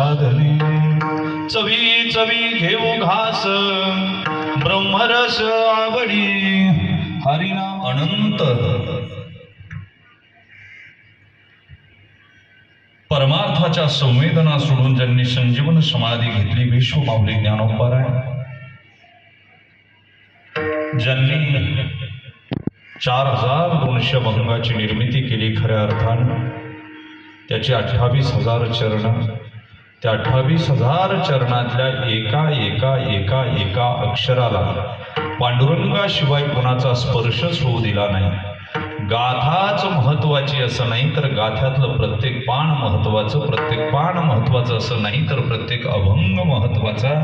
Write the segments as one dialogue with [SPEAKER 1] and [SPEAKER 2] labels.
[SPEAKER 1] साधने. चवी चवी घेऊ घास ब्रह्मरस आवडी. हरिनाम अनंत. परमार्थाच्या संवेदना सोडून ज्यांनी संजीवन समाधी घेतली विश्व माऊली ज्ञानोपरायण. ज्यांनी चार हजार दोनशे भंगाची निर्मिती केली खऱ्या अर्थानं त्याची अठ्ठावीस हजार चरण. त्या अठ्ठावीस हजार चरणातल्या एका एका एका एका अक्षराला पांडुरंगाशिवाय कुणाचा स्पर्शच होऊ दिला नाही. गाथाच महत्वाची असं नाही तर गाथ्यातलं प्रत्येक पान महत्वाचं प्रत्येक पान महत्वाचं असं नाही तर प्रत्येक अभंग महत्त्वाचा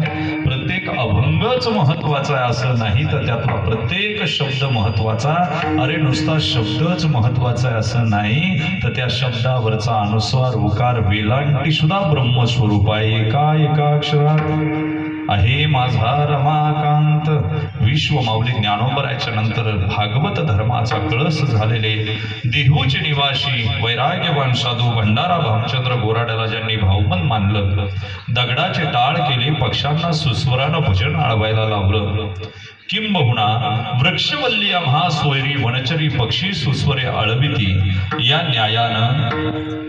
[SPEAKER 1] प्रत्येक अभंगच महत्त्वाचा आहे असं नाही तर त्यातला प्रत्येक शब्द महत्त्वाचा. अरे नुसता शब्दच महत्त्वाचा आहे असं नाही तर त्या शब्दावरचा अनुस्वार उकार वेलांटी सुद्धा ब्रह्मस्वरूप आहे. एका एका अक्षरात आहे माझा रमाकांत. विश्वमाऊली ज्ञानोबराच्या नंतर भागवत धर्माचा कळस झालेले देहूचे निवासी वैराग्यवान साधू भंडारा भामचंद्र गोराड्याला ज्यांनी भाऊमन मानलं दगडाचे टाळ केले पक्षांना सुस्वरानं भजन आळवायला लावलं. किंबहुना वृक्षवल्ली आम्हा सोयरी वनचरी पक्षी सुस्वरे आळविती या न्यायानं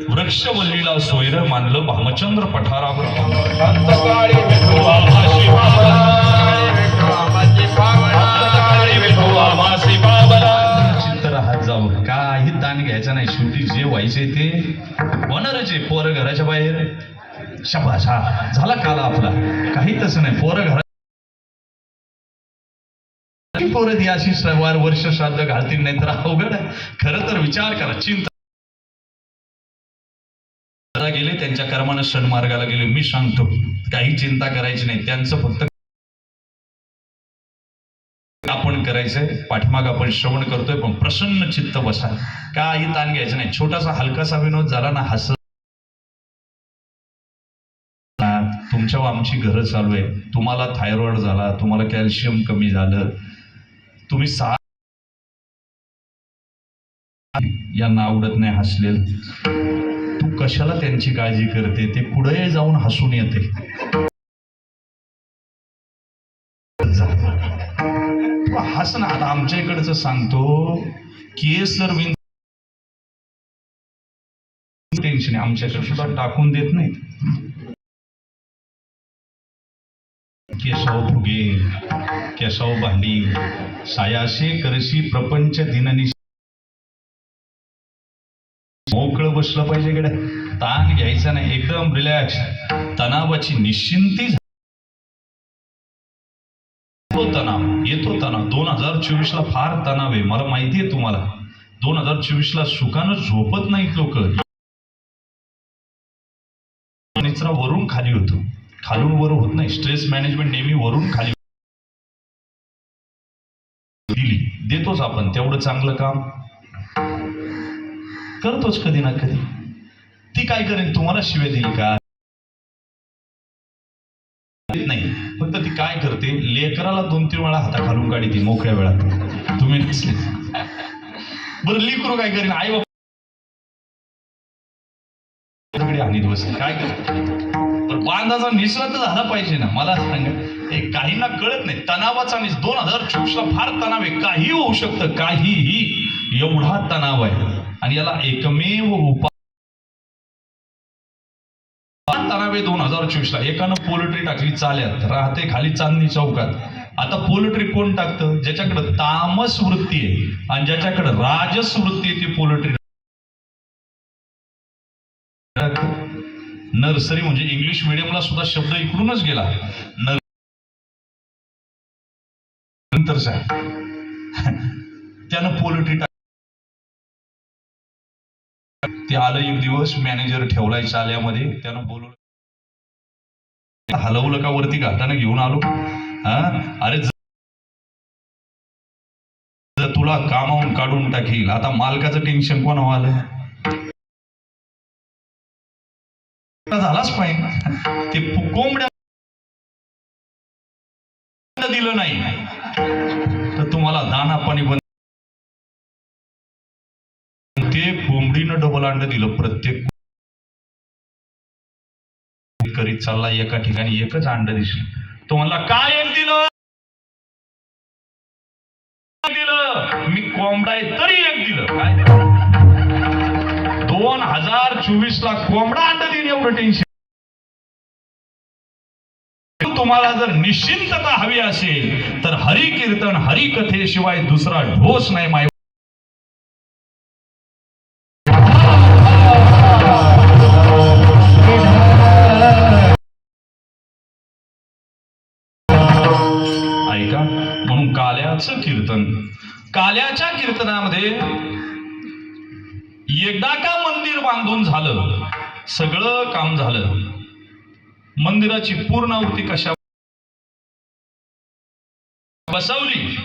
[SPEAKER 1] वृक्षवल्लीला सोयर मानलं भामचंद्र पठारावर. अंतकाळी विठोबा माशी अंतकाळी विठोबा मासी बाबला चित्त राहत जाऊ काही ताण घ्यायचा नाही. शेवटी जे व्हायचे ते होणारच पोरं घराच्या बाहेर. शबाश हा झाला काला आपला. काही तसं नाही. पोरं घरा पोरं ती अशी वार वर्ष श्राद्ध घालतील नाही तर अवघड आहे. खरं तर विचार करा चिंता गेले त्यांच्या कर्मानं सन्मार्गाला गेले मी सांगतो काही चिंता करायची नाही. त्यांचं फक्त आपण करायचंय पाठीमाग आपण श्रवण करतोय पण प्रसन्न चित्त बसा. काही ताण घ्यायचं नाही. छोटासा हलकासा विनोद झाला ना हस तुमच्या आमची घरं चालू आहे तुम्हाला थायरॉइड झाला तुम्हाला कॅल्शियम कमी झालं तुम्ही सा यांना आवडत नाही हसलेल. तू कशाला त्यांची काळजी करते? ते पुढे जाऊन हसून येते. हस ना आता आमच्या इकडचं सांगतो. केसर विन टेन्शन आहे. आमच्याकडे सुद्धा टाकून देत नाहीत. केशव फुगे केशव भांडी सायाशे करशी प्रपंच दिननी मोकळं बसलं पाहिजे कडे ताण घ्यायचा नाही एकदम रिलॅक्स तणावाची निश्चिंती येतो तणाव येतो तणाव. दोन हजार चोवीस ला फार तणाव आहे मला माहिती आहे तुम्हाला. दोन हजार चोवीस ला सुखानं झोपत नाहीत लोक. वरून खाली होतो. खालून वर होत नाही. स्ट्रेस मॅनेजमेंट नेहमी वरून खाली दिली. देतोच आपण तेवढं चांगलं काम. करतोच कधी ना कधी. ती काय करेल तुम्हाला शिव्या देईल का? नाही. फक्त ती काय करते? लेकराला दोन तीन वेळा हाता घालून काढी ती मोकळ्या वेळात. तुम्ही नसले. बरं लेकरू काय करेन? आई बाबा आणि बसते काय करते? पण बांधाचा निसरा तर झाला पाहिजे ना. मला सांगा. हे काहींना कळत नाही. तणावाचा निस दोन हजार चोवीसला फार तणाव आहे. काही होऊ शकतं. काहीही. एवढा तणाव आहे. आणि याला एकमेव उपाय तणाव आहे दोन हजार चोवीसला. एकानं पोल्ट्री टाकली चाल्यात. राहते खाली चांदणी चौकात. आता पोल्ट्री कोण टाकतं? ज्याच्याकडे तामस वृत्ती आहे आणि ज्याच्याकडे राजस वृत्ती आहे ती पोल्ट्री नर्सरी म्हणजे इंग्लिश मिडियमला सुद्धा शब्द इकडूनच गेला. नर नंतर साहेब त्यानं पोल्ट्री टाक ते आलं एक दिवस मॅनेजर ठेवलाय चाल्यामध्ये त्यानं बोलवलं हलवलं का वरती घाटानं घेऊन आलो. हा? अरे जर तुला कामावून काढून टाकील आता मालकाचं टेन्शन कोण आलं झालाच पाहिजे ते कोंबड्या दिलं नाही. तर तुम्हाला दाना पाणी बंद ते कोंबडीनं डबल अंड दिलं प्रत्येक करीत चालला एका ठिकाणी एकच अंड दिसलं. तुम्हाला काय एक दिलं? दिलं? मी कोंबडा तरी एक दिलं. काय? दोन हजार चोवीस ला कोंबडा अंड टेन्शन तुम्हाला जर निश्चिंतता हवी असेल तर हरी कीर्तन हरी कथेशिवाय दुसरा ढोस नाही माय ऐका म्हणून काल्याचं कीर्तन. काल्याच्या कीर्तनामध्ये एकदा का मंदिर बांधून झालं? सगळं काम झालं. मंदिराची पूर्णावृत्ती कशा बसवली.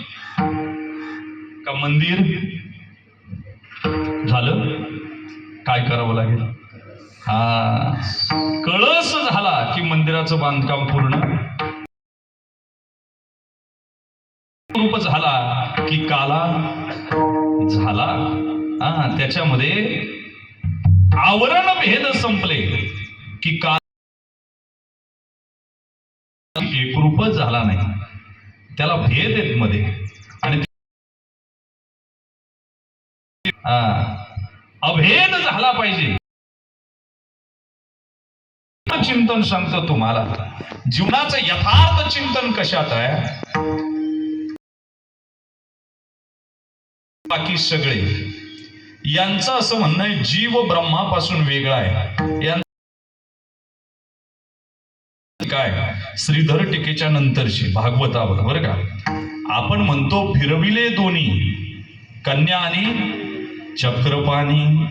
[SPEAKER 1] का मंदिर झालं? काय करावं लागेल? हा. कळस झाला की मंदिराचं बांधकाम पूर्ण. रूप झाला की काला झाला. हा त्याच्यामध्ये आवरण भेद संपले की का एकरूपच झाला नाही. त्याला भेद आहेत मध्ये. आणि अभेद झाला पाहिजे. चिंतन सांगतो तुम्हाला. जीवनाचं यथार्थ चिंतन कशात आहे? बाकी सगळे. यांचं असं म्हणणं आहे जीव ब्रह्मापासून वेगळा आहे. काय श्रीधर टीकेच्या नंतरची भागवतावर बरं का? आपण म्हणतो फिरविले दोन्ही कन्या आणि चक्रपाणी.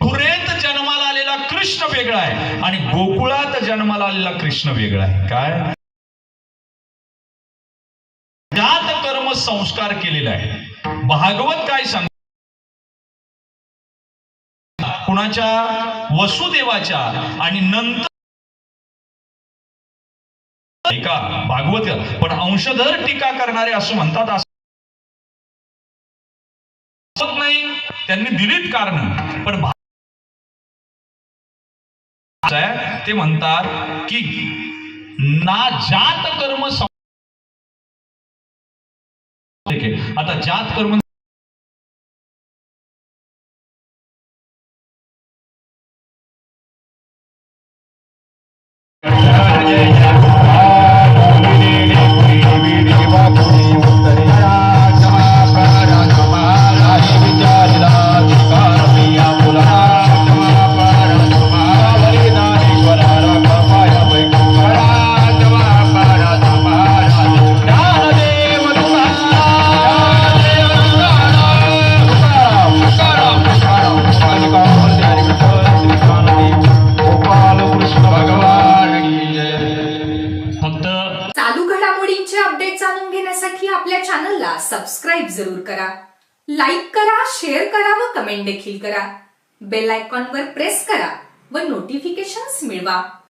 [SPEAKER 1] पुरेत जन्माला आलेला कृष्ण वेगळा आहे आणि गोकुळात जन्माला आलेला कृष्ण वेगळा आहे. काय? संस्कार केलेला आहे. भागवत काय सांग कुणाच्या? वसुदेवाच्या. आणि नंतर ऐका भागवत. पण अंशधर टीका करणारे असं म्हणतात असं नाही. त्यांनी दिलीत कारण. पण ते म्हणतात की ना जात कर्म आता जात कर्म
[SPEAKER 2] चॅनलला सबस्क्राईब जरूर करा. लाईक करा शेअर करा व कमेंट देखील करा. बेल आयकॉनवर प्रेस करा व नोटिफिकेशन्स मिळवा.